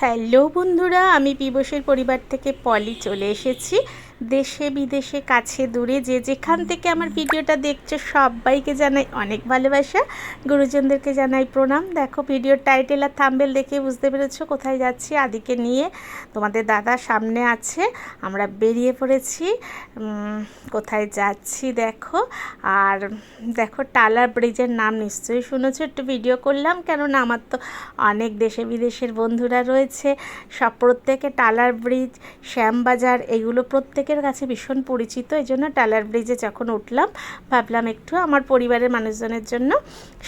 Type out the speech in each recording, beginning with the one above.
Hello বন্ধুরা আমি পিবসের পরিবার থেকে পলি চলে এসেছি। দেশে, বিদেশে, কাছে, দূরে, যে যেখান থেকে আমার ভিডিওটা দেখছ সবাইকে জানাই অনেক ভালোবাসা। গুরুজনদেরকে জানাই প্রণাম। দেখো, ভিডিওর টাইটেল আর থাম্বেল দেখে বুঝতে পেরেছ কোথায় যাচ্ছি, আদিকে নিয়ে তোমাদের দাদা সামনে আছে, আমরা বেরিয়ে পড়েছি। কোথায় যাচ্ছি দেখো। আর দেখো, টালার ব্রিজের নাম নিশ্চয়ই শুনেছো, একটু ভিডিও করলাম, কেননা আমার তো অনেক দেশে, বিদেশের বন্ধুরা রয়েছে। সব প্রত্যেকে টালার ব্রিজ, শ্যামবাজার, এগুলো প্রত্যেকের কাছে ভীষণ পরিচিত, এই জন্য টালার ব্রিজে যখন উঠলাম, ভাবলাম একটু আমার পরিবারের মানুষজনের জন্য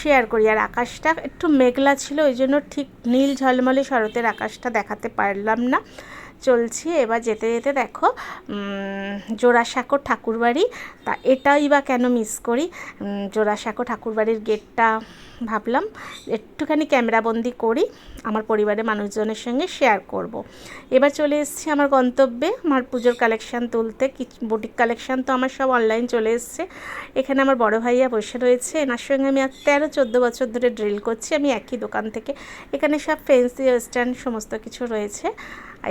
শেয়ার করি। আর আকাশটা একটু মেঘলা ছিল, ওই জন্য ঠিক নীল ঝলমলে শরতের আকাশটা দেখাতে পারলাম না। চলছি। এবার যেতে যেতে দেখো জোড়াসাঁকো ঠাকুরবাড়ি। তা এটাই বা কেন মিস করি? জোড়াসাঁকো ঠাকুরবাড়ির গেটটা ভাবলাম, একটুখানি ক্যামেরাবন্দি করি, আমার পরিবারের মানুষজনের সঙ্গে শেয়ার করব। এবার চলে এসেছি আমার গন্তব্যে, আমার পুজোর কালেকশান তুলতে। বুটিক কালেকশান তো আমার সব অনলাইন চলে এসছে। এখানে আমার বড় ভাইয়া বসে রয়েছে, এনার সঙ্গে আমি আর তেরো, চোদ্দ বছর ধরে ড্রিল করছি। আমি একই দোকান থেকে, এখানে সব ফেন্সি ওয়েস্টার্ন সমস্ত কিছু রয়েছে।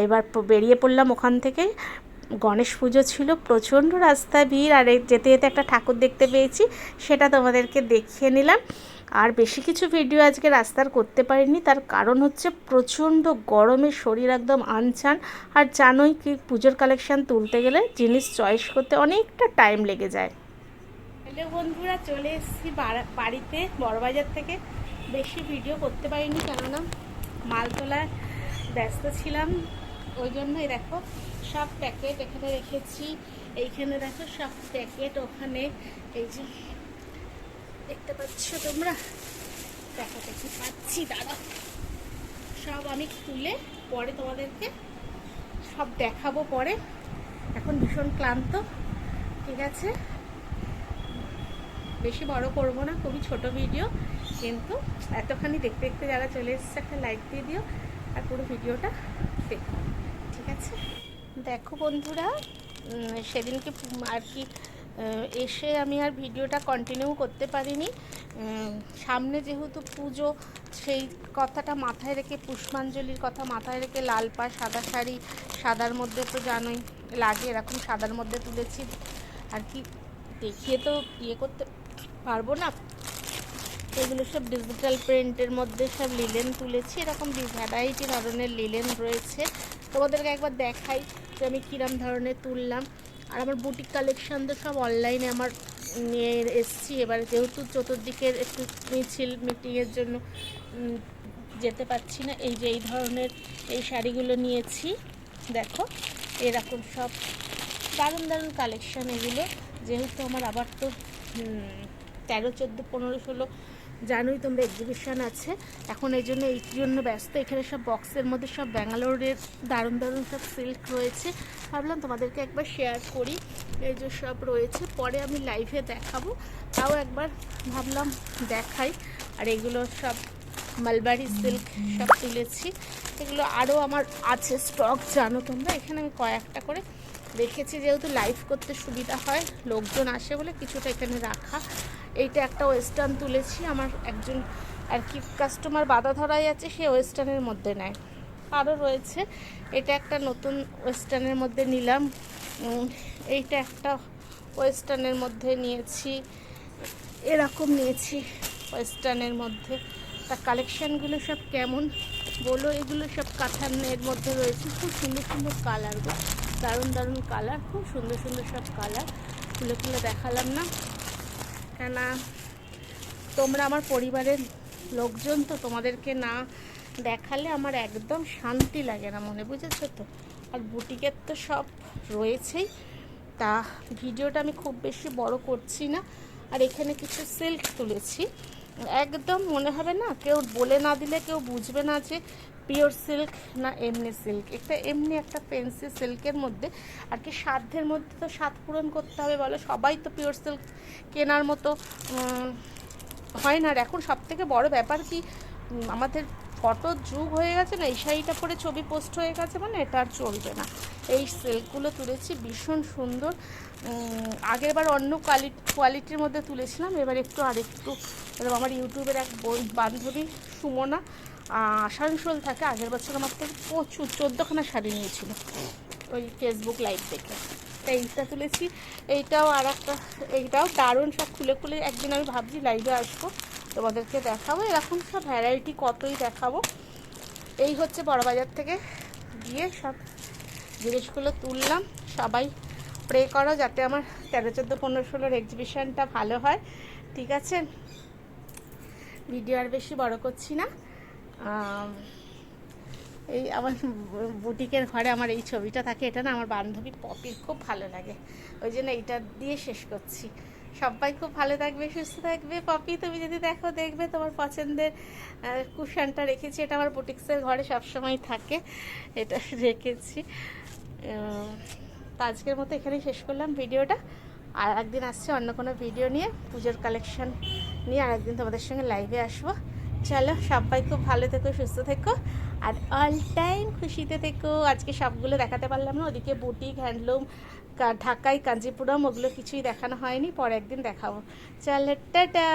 এবার বেরিয়ে পড়লাম ওখান থেকে। গণেশ পুজো ছিল, প্রচণ্ড রাস্তায় ভিড়, আর যেতে যেতে একটা ঠাকুর দেখতে পেয়েছি, সেটা তোমাদেরকে দেখিয়ে নিলাম। আর বেশি কিছু ভিডিও আজকে রাস্তার করতে পারিনি, তার কারণ হচ্ছে প্রচণ্ড গরমে শরীর একদম আনচান আর জানোই কি, পুজোর কালেকশান তুলতে গেলে জিনিস চয়েস করতে অনেকটা টাইম লেগে যায়। হ্যালো বন্ধুরা, চলে এসেছি বাড়িতে, বড়বাজার থেকে। বেশি ভিডিও করতে পারিনি কেননা মাল তোলায় ব্যস্ত ছিলাম। ওই জন্যই দেখো, সব প্যাকেট এখানে রেখেছি। এইখানে দেখো সব প্যাকেট ওখানে। এই যে, দেখতে পাচ্ছ তোমরা? দেখো দেখি পাচ্ছি দাদা সব আমি তুলে পরে তোমাদেরকে সব দেখাবো পরে। এখন ভীষণ ক্লান্ত, ঠিক আছে? বেশি বড় করব না, খুবই ছোট ভিডিও কিন্তু এতখানি দেখতে দেখতে যারা চলে এসেছে, একটা লাইক দিয়ে দিও। আর পুরো ভিডিওটা দেখো ঠিক আছে? দেখো বন্ধুরা সেদিনকে আর কি এসে আমি আর ভিডিওটা কন্টিনিউ করতে পারিনি। সামনে যেহেতু পুজো, সেই কথাটা মাথায় রেখে, পুষ্পাঞ্জলির কথা মাথায় রেখে লাল পা, সাদা শাড়ি, সাদার মধ্যে তো জানোই লাগে, এরকম সাদার মধ্যে তুলেছি। আর কি, দেখিয়ে তো ইয়ে করতে পারব না। এগুলো সব ডিজিটাল প্রিন্টের মধ্যে সব লিলেন তুলেছি। এরকম ভ্যারাইটি ধরনের লিলেন রয়েছে। তোমাদেরকে একবার দেখাই যে আমি কিরম ধরনের তুললাম। আর আমার বুটিক কালেকশন তো সব অনলাইনে আমার নিয়ে এসছি। এবার যেহেতু চতুর্দিকের একটু মিছিল মিটিংয়ের জন্য যেতে পারছি না, এই যে এই ধরনের এই শাড়িগুলো নিয়েছি। দেখো, এরকম সব দারুণ দারুণ কালেকশান এগুলো। যেহেতু আমার আবার তো তেরো, চোদ্দ, পনেরো, ষোলো জানোই তোমরা এক্সিবিশন আছে। এখন এই জন্য এই জন্য ব্যস্ত। এখানে সব বক্সের মধ্যে সব ব্যাঙ্গালোরের দারুণ দারুণ সব সিল্ক রয়েছে। ভাবলাম তোমাদেরকে একবার শেয়ার করি। এই যে সব রয়েছে। পরে আমি লাইভে দেখাবো। তাও একবার ভাবলাম দেখাই। আর এগুলো সব মালবারি সিল্ক সব তুলেছি। এগুলো আরও আমার আছে স্টক জানো তোমরা? এখানে আমি কয়েকটা করে রেখেছি। যেহেতু লাইভ করতে সুবিধা হয়, লোকজন আসে বলে কিছুটা এখানে রাখা। এইটা একটা ওয়েস্টার্ন তুলেছি, আমার একজন আর কি কাস্টমার বাধা ধরাই আছে, সে ওয়েস্টার্নের মধ্যে নেয়। আরও রয়েছে, এটা একটা নতুন ওয়েস্টার্নের মধ্যে নিলাম। এইটা একটা ওয়েস্টার্নের মধ্যে নিয়েছি, এরকম নিয়েছি ওয়েস্টার্নের মধ্যে। তা কালেকশানগুলো সব কেমন? বলো, এগুলো সব কাঠানের মধ্যে রয়েছে, খুব সুন্দর সুন্দর কালারগুলো দারুণ দারুণ কালার খুব সুন্দর সুন্দর সব কালার খুলে খুলে দেখালাম না। কেন। তোমরা আমার পরিবারের লোকজন তো, তোমাদেরকে না দেখালে আমার একদম শান্তি লাগে না মনে, বুঝেছ তো? আর বুটিকের তো সব রয়েছেই। তা ভিডিওটা আমি খুব বেশি বড় করছি না। আর এখানে কিছু সিল্ক তুলেছি। একদম মনে হবে না, কেউ বলে না দিলে, কেউ বুঝবে না যে পিওর সিল্ক না এমনি সিল্ক একটা এমনি একটা ফেন্সি সিল্কের মধ্যে, আর কি সাধ্যের মধ্যে তো স্বাদ পূরণ করতে হবে বলো। সবাই তো পিওর সিল্ক কেনার মতো হয় না। আর এখন সব থেকে বড় ব্যাপার কি আমাদের ফটোর যুগ হয়ে গেছে না এই শাড়িটা পরে ছবি পোস্ট হয়ে গেছে মানে এটা আর চলবে না। এই সিল্কগুলো তুলেছি ভীষণ সুন্দর। উম, আগেরবার অন্য কোয়ালিটি কোয়ালিটির মধ্যে তুলেছিলাম এবার একটু আর একটু এবার আমার ইউটিউবের এক বান্ধবী সুমনা আসানসোল থাকে আগের বছর আমার থেকে প্রচুর চোদ্দোখানা শাড়ি নিয়েছিল ওই ফেসবুক লাইভ দেখে। তা এইটা তুলেছি এইটাও আর একটা এইটাও দারুণ সব খুলে খুলে একদিন আমি ভাবছি লাইভে আসব। তোমাদেরকে দেখাবো। এরকম সব ভ্যারাইটি কতই দেখাবো। এই হচ্ছে বড়বাজার থেকে গিয়ে সব জিনিসগুলো তুললাম। সবাই প্রে করো যাতে আমার তেরো, চোদ্দ, পনেরো, ষোলোর এক্সিবিশনটা ভালো হয়। ঠিক আছে? ভিডিও আর বেশি বড় করছি না। এই আমার বুটিকের ঘরে আমার এই ছবিটা থাকে। এটা না আমার বান্ধবী পপির খুব ভালো লাগে। ওই জন্য এইটা দিয়ে শেষ করছি। সবাই খুব ভালো থাকবে, সুস্থ থাকবে। পপি, তুমি যদি দেখো, দেখবে তোমার পছন্দের কুশনটা রেখেছি। এটা আমার বুটিক্সের ঘরে সবসময় থাকে। এটা রেখেছি। তো আজকের মতো এখানেই শেষ করলাম ভিডিওটা। আর একদিন আসছে অন্য কোনো ভিডিও নিয়ে, পুজোর কালেকশন নিয়ে। আর একদিন তোমাদের সঙ্গে লাইভে আসব। চলো, সবাই খুব ভালো থেকো, সুস্থ থেকো। আর অল টাইম খুশিতে থেকো। আজকে সবগুলো দেখাতে পারলাম না। ওদিকে বুটিক, হ্যান্ডলুম ঢাকাই, কাঞ্জিপুরম, ওগুলো কিছুই দেখানো হয়নি। পরে একদিন দেখাবো। চলো, টাটা।